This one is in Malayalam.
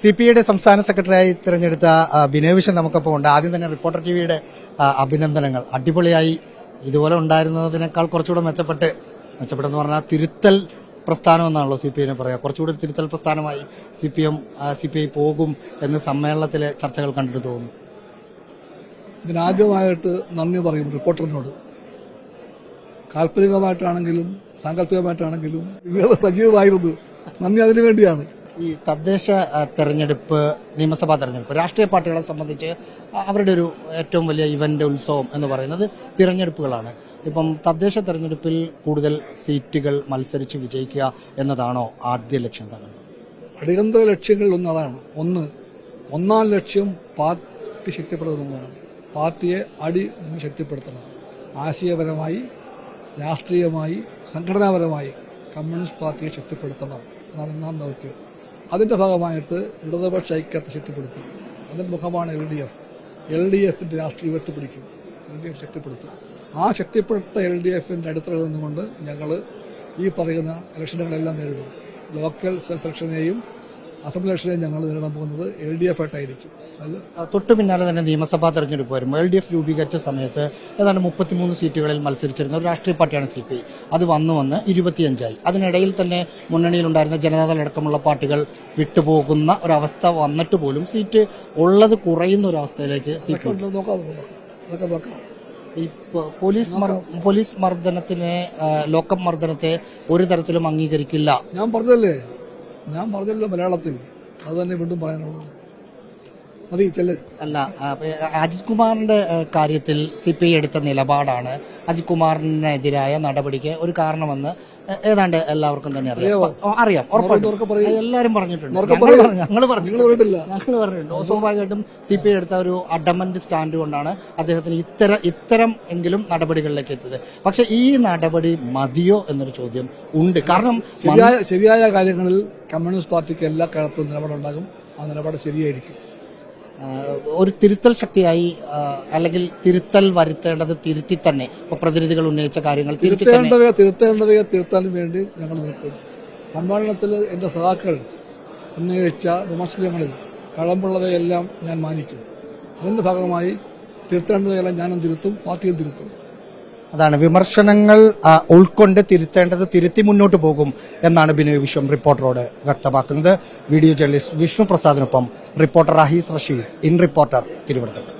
സി പി ഐയുടെ സംസ്ഥാന സെക്രട്ടറിയായി തിരഞ്ഞെടുത്ത ബിനോവിഷൻ നമുക്കപ്പോൾ ഉണ്ട്. ആദ്യം തന്നെ റിപ്പോർട്ടർ ടി വിയുടെ അഭിനന്ദനങ്ങൾ. അടിപൊളിയായി ഇതുപോലെ ഉണ്ടായിരുന്നതിനേക്കാൾ കുറച്ചുകൂടെ മെച്ചപ്പെട്ട് മെച്ചപ്പെട്ടെന്ന് പറഞ്ഞാൽ തിരുത്തൽ പ്രസ്ഥാനം എന്നാണല്ലോ സി പി ഐനെ പറയുക കുറച്ചുകൂടി തിരുത്തൽ പ്രസ്ഥാനമായി C P M C P I പോകും എന്ന് സമ്മേളനത്തിലെ ചർച്ചകൾ കണ്ടിട്ട് തോന്നുന്നു. ഇതിനാദ്യമായിട്ട് നന്ദി പറയും റിപ്പോർട്ടറിനോട്. കാൽപ്പനികമായിട്ടാണെങ്കിലും സാങ്കല്പികമായിട്ടാണെങ്കിലും നിങ്ങൾ സജീവമായിരുന്നു. നന്ദി അതിനു വേണ്ടിയാണ്. ഈ തദ്ദേശ തെരഞ്ഞെടുപ്പ് നിയമസഭാ തെരഞ്ഞെടുപ്പ് രാഷ്ട്രീയ പാർട്ടികളെ സംബന്ധിച്ച് അവരുടെ ഒരു ഏറ്റവും വലിയ ഇവന്റ് ഉത്സവം എന്ന് പറയുന്നത് തിരഞ്ഞെടുപ്പുകളാണ്. ഇപ്പം തദ്ദേശ തെരഞ്ഞെടുപ്പിൽ കൂടുതൽ സീറ്റുകൾ മത്സരിച്ച് വിജയിക്കുക എന്നതാണോ ആദ്യ ലക്ഷ്യം തന്നെ? അടിയന്തര ലക്ഷ്യങ്ങളിൽ ഒന്ന് അതാണ്. ഒന്ന് ഒന്നാം ലക്ഷ്യം പാർട്ടി ശക്തിപ്പെടുത്തുന്നതാണ്. പാർട്ടിയെ അടി ശക്തിപ്പെടുത്തണം. ആശയപരമായി രാഷ്ട്രീയമായി സംഘടനാപരമായി കമ്മ്യൂണിസ്റ്റ് പാർട്ടിയെ ശക്തിപ്പെടുത്തണം. അതാണ് ഒന്നാം ദൗത്യം. അതിന്റെ ഭാഗമായിട്ട് ഇടതുപക്ഷ ഐക്യത്തെ ശക്തിപ്പെടുത്തും. അതിന്റെ മുഖമാണ് L D F. L D എഫിന്റെ രാഷ്ട്രീയം ഉയർത്തിപ്പിടിക്കും. എൽ ഡി എഫ് ശക്തിപ്പെടുത്തും. ആ ശക്തിപ്പെട്ട എൽ ഡി എഫിന്റെ അടിത്തറയിൽ നിന്നുകൊണ്ട് ഞങ്ങൾ ഈ പറയുന്ന ഇലക്ഷനുകളെല്ലാം നേരിടും. ലോക്കൽ സെൽഫ് ഇലക്ഷനെയും അസംബ്ലി ഇലക്ഷനെ ഞങ്ങൾ നേരിടാൻ പോകുന്നത് എൽ ഡി എഫ് ആയിട്ടായിരിക്കും. തൊട്ടു പിന്നാലെ തന്നെ നിയമസഭാ തെരഞ്ഞെടുപ്പ് വരുമ്പോൾ എൽ ഡി എഫ് രൂപീകരിച്ച സമയത്ത് ഏതാണ്ട് മുപ്പത്തിമൂന്ന് സീറ്റുകളിൽ മത്സരിച്ചിരുന്ന ഒരു രാഷ്ട്രീയ പാർട്ടിയാണ് സി പി ഐ അത് വന്നു വന്ന് ഇരുപത്തിയഞ്ചായി. അതിനിടയിൽ തന്നെ മുന്നണിയിലുണ്ടായിരുന്ന ജനതാദൾ അടക്കമുള്ള പാർട്ടികൾ വിട്ടുപോകുന്ന ഒരവസ്ഥ വന്നിട്ട് പോലും സീറ്റ് ഉള്ളത് കുറയുന്ന ഒരു അവസ്ഥയിലേക്ക് സീറ്റ് അതൊക്കെ നോക്കാം ഈ പോലീസ് പോലീസ് മർദ്ദനത്തിനെ ലോക്കപ്പ് മർദ്ദനത്തെ ഒരു തരത്തിലും അംഗീകരിക്കില്ല. ഞാൻ പറഞ്ഞതല്ലേ? ഞാൻ പറഞ്ഞല്ലോ മലയാളത്തിൽ. അത് തന്നെ വീണ്ടും പറയാനുള്ളത്. മതി ചെല്ല് അല്ല അജിത് കുമാറിന്റെ കാര്യത്തിൽ സി പി ഐ എടുത്ത നിലപാടാണ്. അജിത് കുമാറിനെതിരായ നടപടിക്ക് ഒരു കാരണമെന്ന് ഏതാണ്ട് എല്ലാവർക്കും തന്നെ അറിയാം. അറിയാം എല്ലാരും പറഞ്ഞിട്ടുണ്ട്. ഞങ്ങൾ പറഞ്ഞിട്ടുണ്ട്. സ്വാഭാവികമായിട്ടും സി പി ഐ എടുത്ത ഒരു അഡമന്റ് സ്റ്റാൻഡ് കൊണ്ടാണ് അദ്ദേഹത്തിന് ഇത്തരം ഇത്തരം എങ്കിലും നടപടികളിലേക്ക് എത്തിയത്. പക്ഷെ ഈ നടപടി മതിയോ എന്നൊരു ചോദ്യം ഉണ്ട്. കാരണം ശരിയായ കാര്യങ്ങളിൽ കമ്മ്യൂണിസ്റ്റ് പാർട്ടിക്ക് എല്ലാ കാലത്തും നിലപാടുണ്ടാകും. ആ നിലപാട് ശരിയായിരിക്കും. ഒരു തിരുത്തൽ ശക്തിയായി അല്ലെങ്കിൽ തിരുത്തൽ വരുത്തേണ്ടത് തിരുത്തി തന്നെ. പ്രതിനിധികൾ ഉന്നയിച്ച കാര്യങ്ങൾ തിരുത്തേണ്ടവയോ തിരുത്തേണ്ടവയെ തിരുത്താനും വേണ്ടി ഞങ്ങൾ നിൽക്കും. സമ്മേളനത്തിൽ എന്റെ സഹാക്കൾ ഉന്നയിച്ച വിമർശനങ്ങളിൽ കഴമ്പുള്ളവയെല്ലാം ഞാൻ മാനിക്കും. അതിന്റെ ഭാഗമായി തിരുത്തേണ്ടതെല്ലാം ഞാനും തിരുത്തും പാർട്ടിയും തിരുത്തും. അതാണ് വിമർശനങ്ങൾ ഉൾക്കൊണ്ട് തിരുത്തേണ്ടത് തിരുത്തി മുന്നോട്ട് പോകും എന്നാണ് ബിനോയ് വിശ്വം റിപ്പോർട്ടറോട് വ്യക്തമാക്കുന്നത്. Video journalist Vishnu പ്രസാദിനൊപ്പം reporter Ahees Rasheed in reporter Thiruvananthapuram.